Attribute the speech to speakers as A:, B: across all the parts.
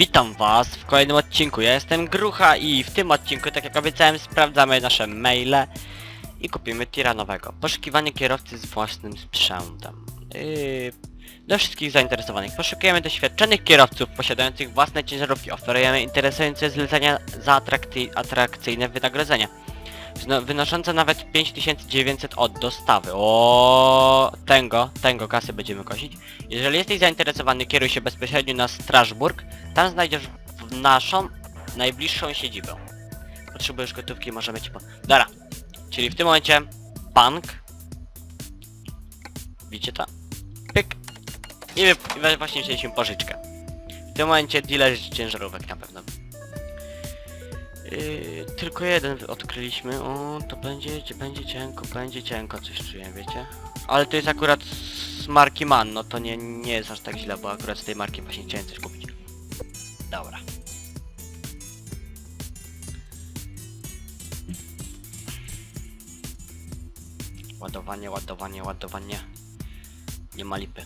A: Witam was w kolejnym odcinku. Ja jestem Grucha i w tym odcinku, tak jak obiecałem, sprawdzamy nasze maile i kupimy tira nowego. Poszukiwanie kierowcy z własnym sprzętem. Yy, dla wszystkich zainteresowanych. Poszukujemy doświadczonych kierowców posiadających własne ciężarówki. Oferujemy interesujące zlecenia za atrakcyjne wynagrodzenia. Wyno- Wynoszące nawet 5900 od dostawy. O, tego, tego kasy będziemy kosić. Jeżeli jesteś zainteresowany, kieruj się bezpośrednio na Strasburg. Tam znajdziesz w naszą najbliższą siedzibę. Potrzebujesz gotówki, możemy ci po... Dobra. Czyli w tym momencie bank. Widzicie to? Pyk. I i właśnie wzięliśmy pożyczkę. W tym momencie dealer ciężarówek na pewno. Yy, tylko jeden odkryliśmy. O, to będzie, będzie cienko, będzie cienko, coś czuję, wiecie? Ale to jest akurat z marki MAN, no to nie, nie jest aż tak źle, bo akurat z tej marki właśnie chciałem coś kupić. Dobra. Ładowanie, ładowanie, ładowanie. Nie ma lipy.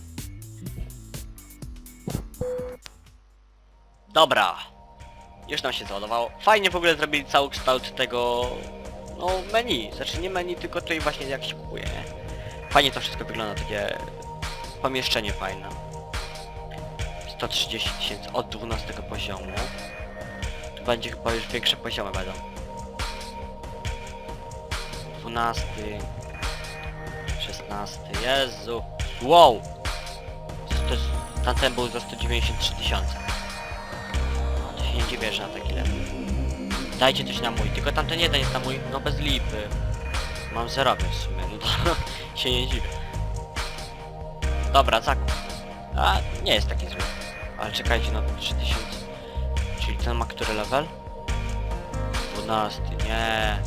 A: Dobra. Już nam się załadowało. Fajnie w ogóle zrobili cały kształt tego... No menu. Znaczy nie menu, tylko tutaj właśnie jak się kupuje, nie? Fajnie to wszystko wygląda, takie... Pomieszczenie fajne. 130 tysięcy od 12 poziomu. Tu będzie chyba już większe poziomy będą. 12 16 Jezu Wow to jest, Tamten był za 193 tysiące nie dziwię, że na taki level. Dajcie coś na mój, tylko tamten jeden jest na mój, no bez lipy. Mam zerowy w sumie, no to się nie dziwię. Dobra, zakup. A, nie jest taki zły. Ale czekajcie na 3000 Czyli ten ma który level? 12, nie.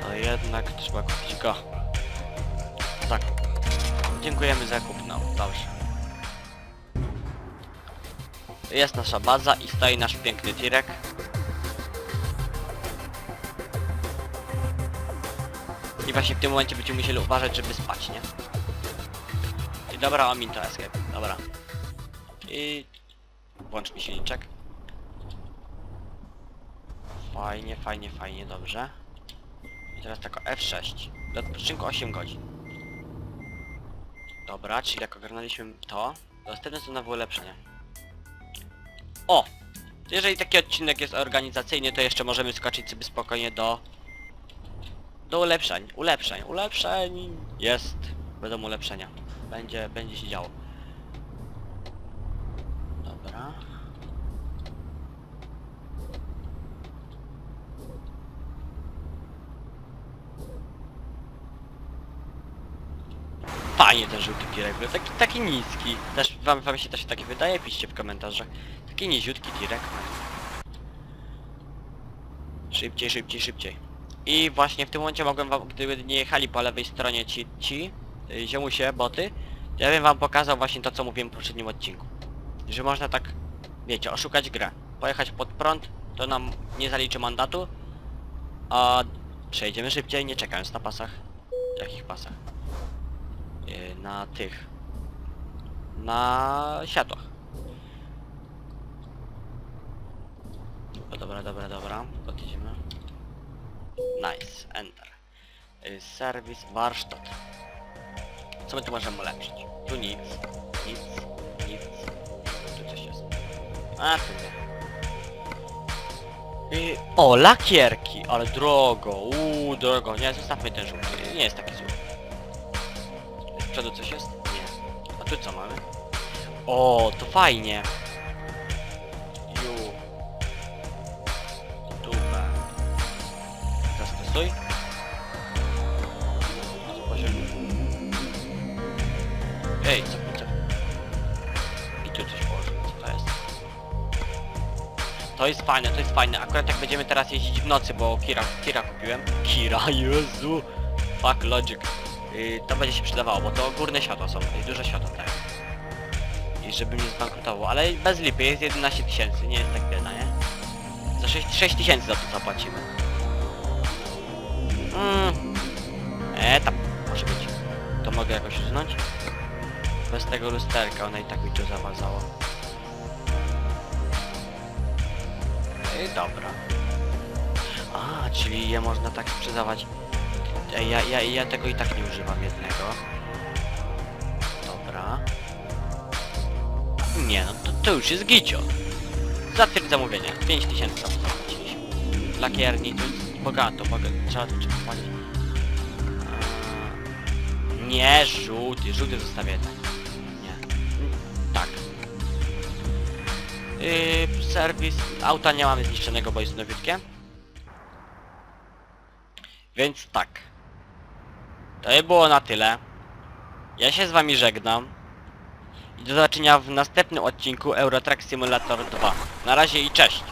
A: To jednak trzeba kupić go. Tak Dziękujemy za kup, no dobrze Jest nasza baza i stoi nasz piękny tirek I właśnie w tym momencie będziemy musieli uważać, żeby spać, nie? I dobra, omin to escape, dobra. I... Włącz mi silniczek. Fajnie, fajnie, fajnie, dobrze. I teraz tylko F6. Do odpoczynku 8 godzin. Dobra, czyli jak ogarnęliśmy to, to następne są nowe ulepszenia. O! Jeżeli taki odcinek jest organizacyjny, to jeszcze możemy skoczyć sobie spokojnie do... Do ulepszeń, ulepszeń, ulepszeń jest. Będą ulepszenia. Będzie, będzie się działo. Dobra. Fajnie ten żółty tirek, był taki, taki niski. Też wam, wam się też taki wydaje? Piszcie w komentarzach. Taki niziutki tirek. Szybciej, szybciej, szybciej. I właśnie w tym momencie mogłem wam, gdyby nie jechali po lewej stronie ci, ci y, ziomusie, boty, ja bym wam pokazał właśnie to, co mówiłem w poprzednim odcinku. Że można tak, wiecie, oszukać grę. Pojechać pod prąd, to nam nie zaliczy mandatu, a przejedziemy szybciej, nie czekając na pasach. Jakich pasach? Yy, na tych. Na światłach. Dobra, dobra, dobra, dobra. Podjedziemy. Nice, enter. Yy, serwis, warsztat. Co my tu możemy ulepszyć? Tu nic, nic, nic. Tu coś jest. A, tu nie. Yy, o, lakierki, ale drogo, uuu, drogo. Nie, zostawmy ten żółty, nie jest taki zły. Z przodu coś jest? Nie. A tu co mamy? O, to fajnie. Poziom. Ej, co, co? I tu coś co to jest? To jest fajne, to jest fajne. Akurat jak będziemy teraz jeździć w nocy, bo Kira, Kira kupiłem. Kira, Jezu! Fuck logic. Yy, to będzie się przydawało, bo to górne światła są, i duże światła tak. I żeby nie zbankrutował, ale bez lipy jest 11 tysięcy, nie jest tak bieda, nie? Za 6, 6 tysięcy za to zapłacimy. Mm. E, tam może być. To mogę jakoś usunąć? Bez tego lusterka, ona i tak mi tu zawazało. Yy, dobra. A, czyli je można tak sprzedawać. Ej, Ja, ja, ja tego i tak nie używam jednego. Dobra. Nie no, to, to już jest gicio. Zatwierdź zamówienie. 5000 tam zapłaciliśmy. Lakierni, jest bogato, bogato. Trzeba to. Eee, Nie, żółty, żółty zostawię tak. Nie. Tak. Yy, serwis. Auta nie mamy zniszczonego, bo jest nowiutkie. Więc tak. To by było na tyle. Ja się z wami żegnam. I do zobaczenia w następnym odcinku Eurotrack Simulator 2. Na razie i cześć!